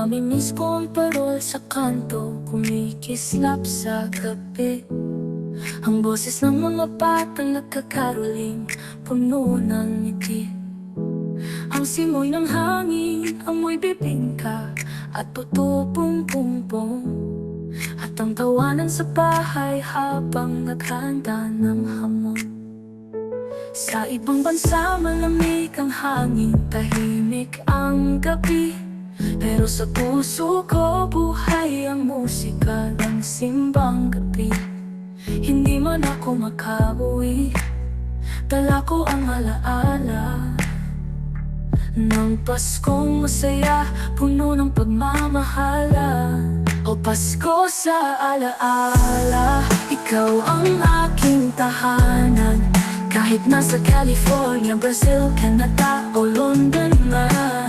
Namimiss ko ang parol sa kanto Kumikislap sa gabi. Ang boses ng mga batang nagkakaroling Puno ng ngiti. Ang simoy ng hangin Amoy bibingka At tutupong pumpong At ang tawanan sa bahay Habang naghanda ng hamon. Sa ibang bansa malamig ang hangin Tahimik ang gabi Pero sa puso ko buhay ang musika ng simbang gabi. Hindi man ako makauwi Dala ko ang alaala Ng Paskong masaya Puno ng pagmamahala. O Pasko sa alaala Ikaw ang aking tahanan. Kahit nasa California, Brazil, Canada o London Ang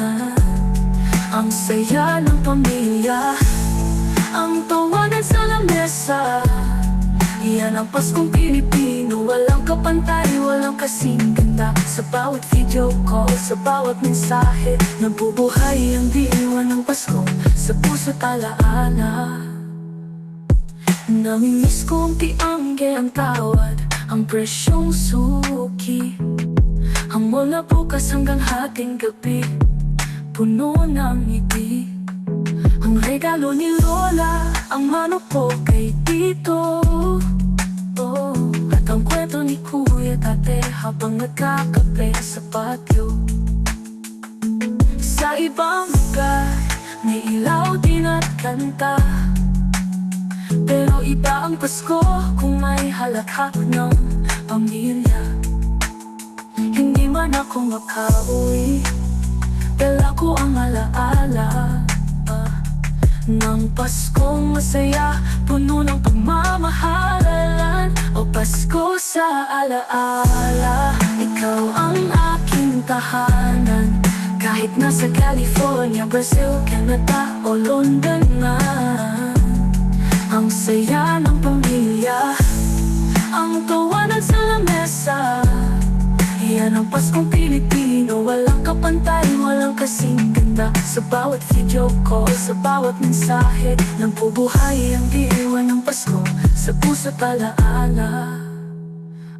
saya ng pamilya. Ang tawanan sa lamesa. Yan ang Paskong Pilipino. Walang kapantay, walang kasing ganda. Sa bawat video call, sa bawat mensahe Nabubuhay ang diwa ng Pasko Sa puso talaala Namimiss ko ang tiangge ang tawad Ang presyong suki. Ang mula bukas hanggang hating gabi Puno ng ngiti. Ang regalo ni Lola Ang manok ko kay Tito. Oh, At ang kwento ni Kuya Tate Habang nagkakape sa patio. Sa ibang lugar May ilaw din at kanta. Pero iba ang Pasko Kung may halakhak ng pamilya. Hindi man ako makauwi Dala ko ang alaala ah, Ng masaya Puno ng pagmamahalan. O Pasko sa alaala Ikaw ang aking tahanan. Kahit nasa California, Brazil, Canada o London na yan ang Paskong Pilipino. Walang kapantay, walang kasing ganda. Sa bawat video call, sa bawat mensahe Nagbubuhay ang diwa ng Pasko Sa puso talaala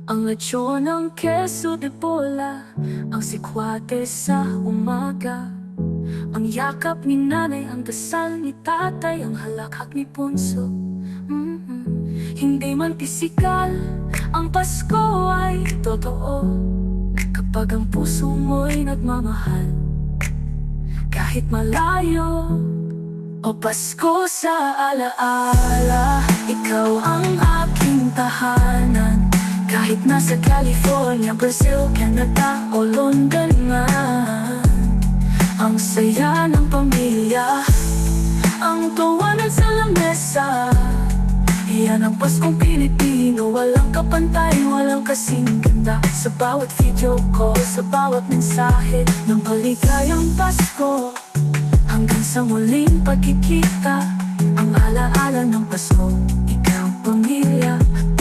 Ang lechon ng keso de bola Ang sikwate sa umaga. Ang yakap ni nanay, ang dasal ni tatay Ang halakhak ni punso. Mm-mm. Hindi man pisikal Ang Pasko ay totoo Kapag ang puso mo'y nagmamahal Kahit malayo O Pasko sa alaala Ikaw ang aking tahanan. Kahit nasa California, Brazil, Canada o London nga Ang saya ng pamilya Ang tawanan sa lamesa yan ang Paskong Pilipino. Walang kapantay, walang kasing ganda. Sa bawat video call, sa bawat mensahe Ng maligayang Pasko. Hanggang sa muling pagkikita Ang alaala ng Pasko. Ikaw, pamilya, Pilipino